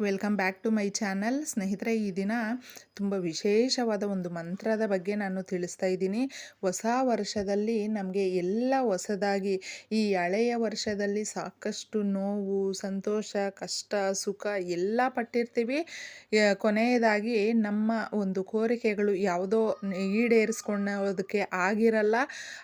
Welcome back to my channel. ಸ್ನೇಹಿತರೆ, ಈ ದಿನ ತುಂಬ ವಿಶೇಷವಾದ ಒಂದು ಮಂತ್ರದ ಬಗ್ಗೆ ನಾನು ತಿಳಿಸ್ತಾ ಇದ್ದೀನಿ. ಹೊಸ ವರ್ಷದಲ್ಲಿ ನಮಗೆ ಎಲ್ಲ ಹೊಸದಾಗಿ, ಈ ಹಳೆಯ ವರ್ಷದಲ್ಲಿ ಸಾಕಷ್ಟು ನೋವು, ಸಂತೋಷ, ಕಷ್ಟ, ಸುಖ ಎಲ್ಲ ಪಟ್ಟಿರ್ತೀವಿ. ಕೊನೆಯದಾಗಿ ನಮ್ಮ ಒಂದು ಕೋರಿಕೆಗಳು ಯಾವುದೋ ಈಡೇರಿಸ್ಕೊಳ್ಳೋದಕ್ಕೆ ಆಗಿರಲ್ಲ.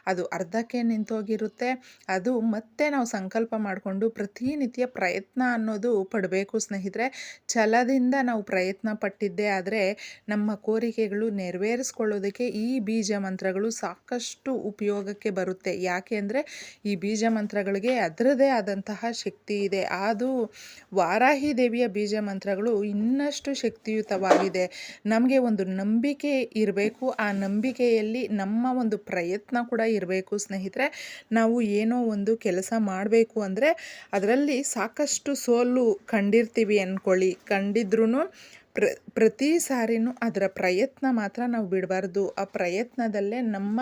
ಅದು ಅರ್ಧಕ್ಕೆ ನಿಂತೋಗಿರುತ್ತೆ. ಅದು ಮತ್ತೆ ನಾವು ಸಂಕಲ್ಪ ಮಾಡಿಕೊಂಡು ಪ್ರತಿನಿತ್ಯ ಪ್ರಯತ್ನ ಅನ್ನೋದು ಪಡಬೇಕು ಸ್ನೇಹಿತರೆ. ಛಲದಿಂದ ನಾವು ಪ್ರಯತ್ನ ಪಟ್ಟಿದ್ದೇ ಆದರೆ ನಮ್ಮ ಕೋರಿಕೆಗಳು ನೆರವೇರಿಸ್ಕೊಳ್ಳೋದಕ್ಕೆ ಈ ಬೀಜ ಮಂತ್ರಗಳು ಸಾಕಷ್ಟು ಉಪಯೋಗಕ್ಕೆ ಬರುತ್ತೆ. ಯಾಕೆ ಅಂದರೆ ಈ ಬೀಜ ಮಂತ್ರಗಳಿಗೆ ಅದರದೇ ಆದಂತಹ ಶಕ್ತಿ ಇದೆ. ಅದು ವಾರಾಹಿ ದೇವಿಯ ಬೀಜ ಮಂತ್ರಗಳು ಇನ್ನಷ್ಟು ಶಕ್ತಿಯುತವಾಗಿದೆ. ನಮಗೆ ಒಂದು ನಂಬಿಕೆ ಇರಬೇಕು. ಆ ನಂಬಿಕೆಯಲ್ಲಿ ನಮ್ಮ ಒಂದು ಪ್ರಯತ್ನ ಕೂಡ ಇರಬೇಕು ಸ್ನೇಹಿತರೆ. ನಾವು ಏನೋ ಒಂದು ಕೆಲಸ ಮಾಡಬೇಕು ಅಂದರೆ ಅದರಲ್ಲಿ ಸಾಕಷ್ಟು ಸೋಲು ಕಂಡಿರ್ತೀವಿ ಅಂದ್ಕೊಳ್ಳಿ ಕಂಡಿದ್ರೂ ಪ್ರ, ಪ್ರತಿ ಸಾರಿನೂ ಅದರ ಪ್ರಯತ್ನ ಮಾತ್ರ ನಾವು ಬಿಡಬಾರ್ದು. ಆ ಪ್ರಯತ್ನದಲ್ಲೇ ನಮ್ಮ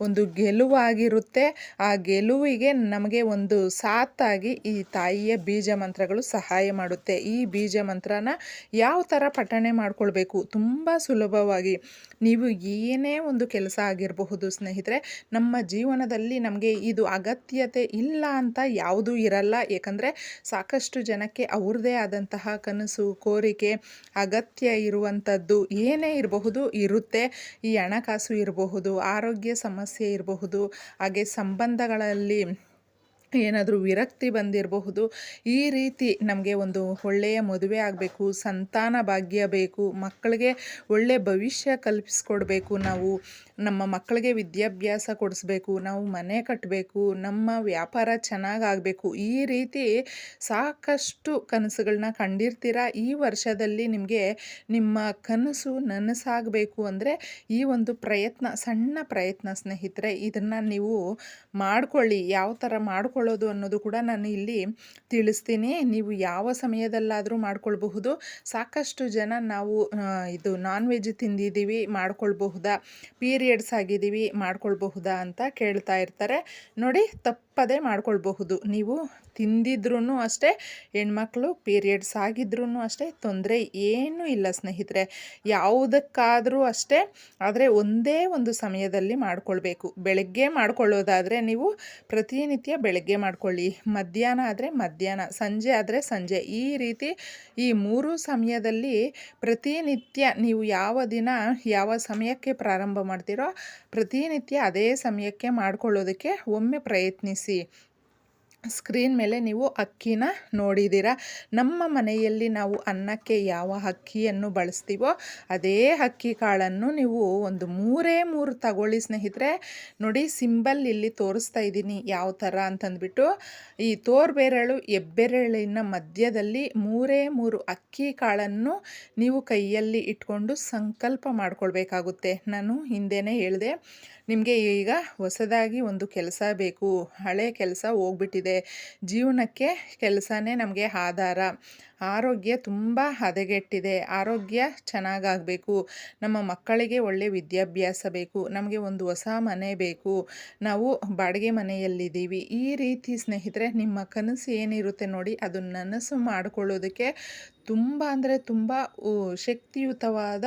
ಒಂದು ಗೆಲುವಾಗಿರುತ್ತೆ. ಆ ಗೆಲುವಿಗೆ ನಮಗೆ ಒಂದು ಸಾತಾಗಿ ಈ ತಾಯಿಯ ಬೀಜ ಮಂತ್ರಗಳು ಸಹಾಯ ಮಾಡುತ್ತೆ. ಈ ಬೀಜ ಮಂತ್ರನ ಯಾವ ಥರ ಪಠಣೆ ಮಾಡಿಕೊಳ್ಬೇಕು? ತುಂಬ ಸುಲಭವಾಗಿ. ನೀವು ಏನೇ ಒಂದು ಕೆಲಸ ಆಗಿರಬಹುದು ಸ್ನೇಹಿತರೆ, ನಮ್ಮ ಜೀವನದಲ್ಲಿ ನಮಗೆ ಇದು ಅಗತ್ಯತೆ ಇಲ್ಲ ಅಂತ ಯಾವುದೂ ಇರಲ್ಲ. ಏಕೆಂದರೆ ಸಾಕಷ್ಟು ಜನಕ್ಕೆ ಅವ್ರದ್ದೇ ಆದಂತಹ ಕನಸು, ಕೋರಿಕೆ ಅಗತ್ಯ ಇರುವಂಥದ್ದು ಏನೇ ಇರಬಹುದು ಇರುತ್ತೆ. ಈ ಹಣಕಾಸು ಇರಬಹುದು ಆರೋಗ್ಯ ಸಮಸ್ಯೆ ಇರಬಹುದು ಹಾಗೆ ಸಂಬಂಧಗಳಲ್ಲಿ ಏನಾದರೂ ವಿರಕ್ತಿ ಬಂದಿರಬಹುದು, ಈ ರೀತಿ ನಮಗೆ ಒಂದು ಒಳ್ಳೆಯ ಮದುವೆ ಆಗಬೇಕು, ಸಂತಾನ ಭಾಗ್ಯ ಬೇಕು, ಮಕ್ಕಳಿಗೆ ಒಳ್ಳೆಯ ಭವಿಷ್ಯ ಕಲ್ಪಿಸ್ಕೊಡ್ಬೇಕು, ನಾವು ನಮ್ಮ ಮಕ್ಕಳಿಗೆ ವಿದ್ಯಾಭ್ಯಾಸ ಕೊಡಿಸ್ಬೇಕು, ನಾವು ಮನೆ ಕಟ್ಟಬೇಕು ನಮ್ಮ ವ್ಯಾಪಾರ ಚೆನ್ನಾಗಾಗಬೇಕು ಈ ರೀತಿ ಸಾಕಷ್ಟು ಕನಸುಗಳನ್ನ ಕಂಡಿರ್ತೀರ? ಈ ವರ್ಷದಲ್ಲಿ ನಿಮಗೆ ನಿಮ್ಮ ಕನಸು ನನಸಾಗಬೇಕು ಅಂದರೆ ಈ ಒಂದು ಪ್ರಯತ್ನ, ಸಣ್ಣ ಪ್ರಯತ್ನ ಸ್ನೇಹಿತರೆ, ಇದನ್ನು ನೀವು ಮಾಡಿಕೊಳ್ಳಿ ಯಾವ ಥರ ಮಾಡ್ಕೊಳ್ಳೋದು ಅನ್ನೋದು ಕೂಡ ನಾನು ಇಲ್ಲಿ ತಿಳಿಸ್ತೀನಿ. ನೀವು ಯಾವ ಸಮಯದಲ್ಲಾದರೂ ಮಾಡ್ಕೊಳ್ಬಹುದು. ಸಾಕಷ್ಟು ಜನ ನಾವು ಇದು ನಾನ್ ವೆಜ್ ತಿಂದಿದ್ದೀವಿ, ಮಾಡ್ಕೊಳ್ಬಹುದಾ? ಪೀರಿಯಡ್ಸ್ ಆಗಿದ್ದೀವಿ, ಮಾಡ್ಕೊಳ್ಬಹುದಾ ಅಂತ ಕೇಳ್ತಾ ಇರ್ತಾರೆ. ನೋಡಿ, ತಪ್ಪದೇ ಮಾಡ್ಕೊಳ್ಬಹುದು. ನೀವು ತಿಂದಿದ್ರೂ ಅಷ್ಟೇ, ಹೆಣ್ಮಕ್ಳು ಪೀರಿಯಡ್ಸ್ ಆಗಿದ್ರೂ ಅಷ್ಟೇ, ತೊಂದರೆ ಏನೂ ಇಲ್ಲ ಸ್ನೇಹಿತರೆ. ಯಾವುದಕ್ಕಾದರೂ ಅಷ್ಟೇ, ಆದರೆ ಒಂದೇ ಒಂದು ಸಮಯದಲ್ಲಿ ಮಾಡ್ಕೊಳ್ಬೇಕು. ಬೆಳಗ್ಗೆ ಮಾಡ್ಕೊಳ್ಳೋದಾದರೆ ನೀವು ಪ್ರತಿನಿತ್ಯ ಬೆಳಗ್ಗೆ ಮಾಡ್ಕೊಳ್ಳಿ. ಮಧ್ಯಾಹ್ನ ಆದರೆ ಮಧ್ಯಾಹ್ನ, ಸಂಜೆ ಆದರೆ ಸಂಜೆ. ಈ ರೀತಿ ಈ ಮೂರು ಸಮಯದಲ್ಲಿ ಪ್ರತಿನಿತ್ಯ ನೀವು ಯಾವ ದಿನ ಯಾವ ಸಮಯಕ್ಕೆ ಪ್ರಾರಂಭ ಮಾಡ್ತೀರೋ ಪ್ರತಿನಿತ್ಯ ಅದೇ ಸಮಯಕ್ಕೆ ಮಾಡ್ಕೊಳ್ಳೋದಕ್ಕೆ ಒಮ್ಮೆ ಪ್ರಯತ್ನಿಸಿ. ಸ್ಕ್ರೀನ್ ಮೇಲೆ ನೀವು ಅಕ್ಕಿನ ನೋಡಿದ್ದೀರ? ನಮ್ಮ ಮನೆಯಲ್ಲಿ ನಾವು ಅನ್ನಕ್ಕೆ ಯಾವ ಅಕ್ಕಿಯನ್ನು ಬಳಸ್ತೀವೋ ಅದೇ ಅಕ್ಕಿ ಕಾಳನ್ನು ನೀವು ಒಂದು ಮೂರೇ ಮೂರು ತಗೊಳ್ಳಿ ಸ್ನೇಹಿತರೆ. ನೋಡಿ, ಸಿಂಬಲ್ ಇಲ್ಲಿ ತೋರಿಸ್ತಾ ಇದ್ದೀನಿ ಯಾವ ಥರ ಅಂತಂದ್ಬಿಟ್ಟು. ಈ ತೋರ್ಬೆರಳು, ಎಬ್ಬೆರಳಿನ ಮಧ್ಯದಲ್ಲಿ ಮೂರೇ ಮೂರು ಅಕ್ಕಿ ಕಾಳನ್ನು ನೀವು ಕೈಯಲ್ಲಿ ಇಟ್ಕೊಂಡು ಸಂಕಲ್ಪ ಮಾಡ್ಕೊಳ್ಬೇಕಾಗುತ್ತೆ. ನಾನು ಹಿಂದೆನೇ ಹೇಳಿದೆ, ನಿಮಗೆ ಈಗ ಹೊಸದಾಗಿ ಒಂದು ಕೆಲಸ ಬೇಕು. ಹಳೆ ಕೆಲಸ ಹೋಗ್ಬಿಟ್ಟಿದೆ. ಜೀವನಕ್ಕೆ ಕೆಲಸನೇ ನಮಗೆ ಆಧಾರ. ಆರೋಗ್ಯ ತುಂಬ ಹದಗೆಟ್ಟಿದೆ. ಆರೋಗ್ಯ ಚೆನ್ನಾಗಾಗಬೇಕು. ನಮ್ಮ ಮಕ್ಕಳಿಗೆ ಒಳ್ಳೆ ವಿದ್ಯಾಭ್ಯಾಸ ಬೇಕು. ನಮಗೆ ಒಂದು ಹೊಸ ಮನೆ ಬೇಕು. ನಾವು ಬಾಡಿಗೆ ಮನೆಯಲ್ಲಿದ್ದೀವಿ. ಈ ರೀತಿ ಸ್ನೇಹಿತರೆ, ನಿಮ್ಮ ಕನಸು ಏನಿರುತ್ತೆ ನೋಡಿ ಅದು ನನಸು ಮಾಡಿಕೊಳ್ಳೋದಕ್ಕೆ ತುಂಬ ಅಂದರೆ ತುಂಬ ಶಕ್ತಿಯುತವಾದ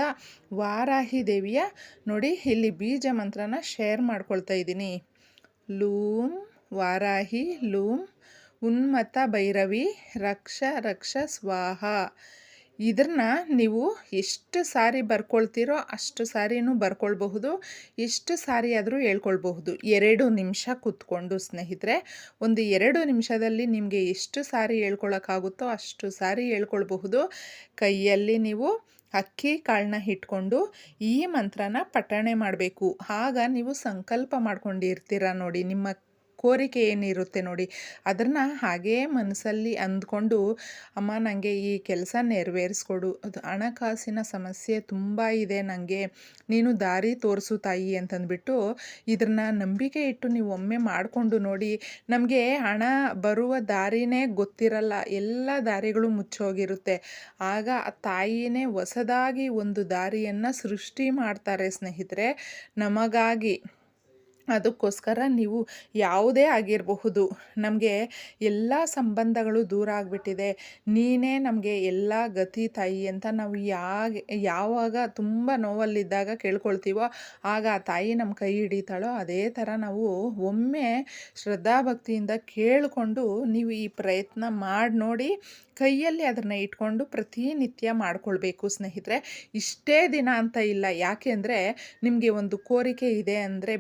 ವಾರಾಹಿ ದೇವಿಯ ನೋಡಿ ಇಲ್ಲಿ ಬೀಜ ಮಂತ್ರನ ಶೇರ್ ಮಾಡ್ಕೊಳ್ತಾ ಇದ್ದೀನಿ. ಲೂಮ್ ವಾರಾಹಿ ಲೂಮ್ ಉನ್ಮತ್ತ ಭೈರವಿ, ರಕ್ಷ ರಕ್ಷ ಸ್ವಾಹ. ಇದನ್ನ ನೀವು ಎಷ್ಟು ಸಾರಿ ಬರ್ಕೊಳ್ತೀರೋ ಅಷ್ಟು ಸಾರಿನೂ ಬರ್ಕೊಳ್ಬಹುದು, ಎಷ್ಟು ಸಾರಿ ಆದರೂ ಹೇಳ್ಕೊಳ್ಬಹುದು. ಎರಡು ನಿಮಿಷ ಕೂತ್ಕೊಂಡು ಸ್ನೇಹಿತರೆ, ಒಂದು ಎರಡು ನಿಮಿಷದಲ್ಲಿ ನಿಮಗೆ ಎಷ್ಟು ಸಾರಿ ಹೇಳ್ಕೊಳಕ್ಕಾಗುತ್ತೋ ಅಷ್ಟು ಸಾರಿ ಹೇಳ್ಕೊಳ್ಬಹುದು. ಕೈಯಲ್ಲಿ ನೀವು ಅಕ್ಕಿ ಕಾಳನ್ನ ಇಟ್ಕೊಂಡು ಈ ಮಂತ್ರನ ಪಠಣೆ ಮಾಡಬೇಕು. ಆಗ ನೀವು ಸಂಕಲ್ಪ ಮಾಡ್ಕೊಂಡಿರ್ತೀರ ನೋಡಿ, ನಿಮ್ಮ ಕೋರಿಕೆ ಏನಿರುತ್ತೆ ನೋಡಿ, ಅದನ್ನು ಹಾಗೇ ಮನಸ್ಸಲ್ಲಿ ಅಂದ್ಕೊಂಡು, ಅಮ್ಮ ನನಗೆ ಈ ಕೆಲಸ ನೆರವೇರಿಸ್ಕೊಡು. ಅದು ಹಣಕಾಸಿನ ಸಮಸ್ಯೆ ತುಂಬ ಇದೆ ನನಗೆ ನೀನು ದಾರಿ ತೋರಿಸು ತಾಯಿ ಅಂತಂದ್ಬಿಟ್ಟು ಇದನ್ನ ನಂಬಿಕೆ ಇಟ್ಟು ನೀವು ಒಮ್ಮೆ ಮಾಡಿಕೊಂಡು ನೋಡಿ, ನಮಗೆ ಹಣ ಬರುವ ದಾರಿನೇ ಗೊತ್ತಿರಲ್ಲ. ಎಲ್ಲ ದಾರಿಗಳು ಮುಚ್ಚೋಗಿರುತ್ತೆ. ಆಗ ಆ ತಾಯಿನೇ ಹೊಸದಾಗಿ ಒಂದು ದಾರಿಯನ್ನು ಸೃಷ್ಟಿ ಮಾಡ್ತಾರೆ ಸ್ನೇಹಿತರೆ, ನಮಗಾಗಿ. ಅದಕ್ಕೋಸ್ಕರ ನೀವು ಯಾವುದೇ ಆಗಿರಬಹುದು. ನಮಗೆ ಎಲ್ಲ ಸಂಬಂಧಗಳು ದೂರ ಆಗಿಬಿಟ್ಟಿದೆ. ನೀನೇ ನಮಗೆ ಎಲ್ಲ ಗತಿ ತಾಯಿ ಅಂತ ನಾವು ಯಾಗೆ, ಯಾವಾಗ ತುಂಬ ನೋವಲ್ಲಿದ್ದಾಗ ಕೇಳ್ಕೊಳ್ತೀವೋ, ಆಗ ಆ ತಾಯಿ ನಮ್ಮ ಕೈ ಹಿಡಿತಾಳೋ, ಅದೇ ಥರ ನಾವು ಒಮ್ಮೆ ಶ್ರದ್ಧಾಭಕ್ತಿಯಿಂದ ಕೇಳಿಕೊಂಡು ನೀವು ಈ ಪ್ರಯತ್ನ ಮಾಡಿ ನೋಡಿ, ಕೈಯಲ್ಲಿ ಅದನ್ನು ಇಟ್ಕೊಂಡು ಪ್ರತಿನಿತ್ಯ ಮಾಡಿಕೊಳ್ಬೇಕು ಸ್ನೇಹಿತರೆ. ಇಷ್ಟೇ ದಿನ ಅಂತ ಇಲ್ಲ. ಯಾಕೆಂದರೆ ನಿಮಗೆ ಒಂದು ಕೋರಿಕೆ ಇದೆ ಅಂದರೆ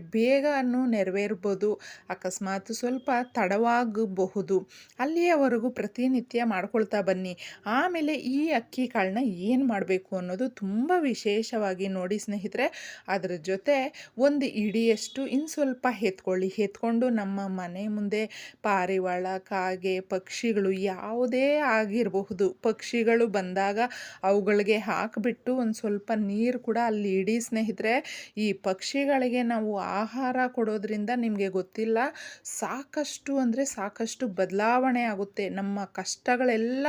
ಬೇಗನೂ ನೆರವೇರ್ಬೋದು. ಅಕಸ್ಮಾತ್ ಸ್ವಲ್ಪ ತಡವಾಗಬಹುದು. ಅಲ್ಲಿಯವರೆಗೂ ಪ್ರತಿನಿತ್ಯ ಮಾಡ್ಕೊಳ್ತಾ ಬನ್ನಿ. ಆಮೇಲೆ ಈ ಅಕ್ಕಿ ಕಾಳನ್ನ ಏನು ಮಾಡಬೇಕು ಅನ್ನೋದು ತುಂಬ ವಿಶೇಷವಾಗಿ ನೋಡಿ ಸ್ನೇಹಿತರೆ, ಅದರ ಜೊತೆ ಒಂದು ಇಡಿಯಷ್ಟು ಇನ್ನು ಸ್ವಲ್ಪ ಎತ್ಕೊಳ್ಳಿ. ಎತ್ಕೊಂಡು ನಮ್ಮ ಮನೆ ಮುಂದೆ ಪಾರಿವಾಳ, ಕಾಗೆ, ಪಕ್ಷಿಗಳು ಯಾವುದೇ ಆಗಿರಬಹುದು. ಪಕ್ಷಿಗಳು ಬಂದಾಗ ಅವುಗಳಿಗೆ ಹಾಕಿಬಿಟ್ಟು ಒಂದು ಸ್ವಲ್ಪ ನೀರು ಕೂಡ ಅಲ್ಲಿ ಇಡಿ ಸ್ನೇಹಿತರೆ. ಈ ಪಕ್ಷಿಗಳಿಗೆ ನಾವು ಆಹಾರ ಕೊಡೋದ್ರಿಂದ ನಿಮಗೆ ಗೊತ್ತಿಲ್ಲ. ಸಾಕಷ್ಟು ಅಂದರೆ ಸಾಕಷ್ಟು ಬದಲಾವಣೆ ಆಗುತ್ತೆ. ನಮ್ಮ ಕಷ್ಟಗಳೆಲ್ಲ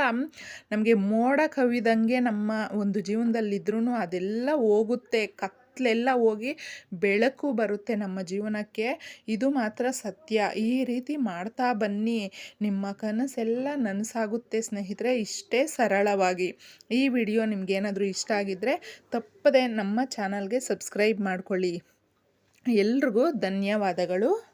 ನಮಗೆ ಮೋಡ ಕವಿದಂಗೆ ನಮ್ಮ ಒಂದು ಜೀವನದಲ್ಲಿದ್ರೂ ಅದೆಲ್ಲ ಹೋಗುತ್ತೆ. ಕತ್ ಕತ್ಲೆಲ್ಲ ಹೋಗಿ ಬೆಳಕು ಬರುತ್ತೆ ನಮ್ಮ ಜೀವನಕ್ಕೆ. ಇದು ಮಾತ್ರ ಸತ್ಯ. ಈ ರೀತಿ ಮಾಡ್ತಾ ಬನ್ನಿ. ನಿಮ್ಮ ಕನಸೆಲ್ಲ ನನಸಾಗುತ್ತೆ ಸ್ನೇಹಿತರೆ. ಇಷ್ಟೇ ಸರಳವಾಗಿ. ಈ ವಿಡಿಯೋ ನಿಮಗೇನಾದರೂ ಇಷ್ಟ ಆಗಿದ್ದರೆ ತಪ್ಪದೆ ನಮ್ಮ ಚಾನಲ್ಗೆ ಸಬ್ಸ್ಕ್ರೈಬ್ ಮಾಡ್ಕೊಳ್ಳಿ. ಎಲ್ರಿಗೂ ಧನ್ಯವಾದಗಳು.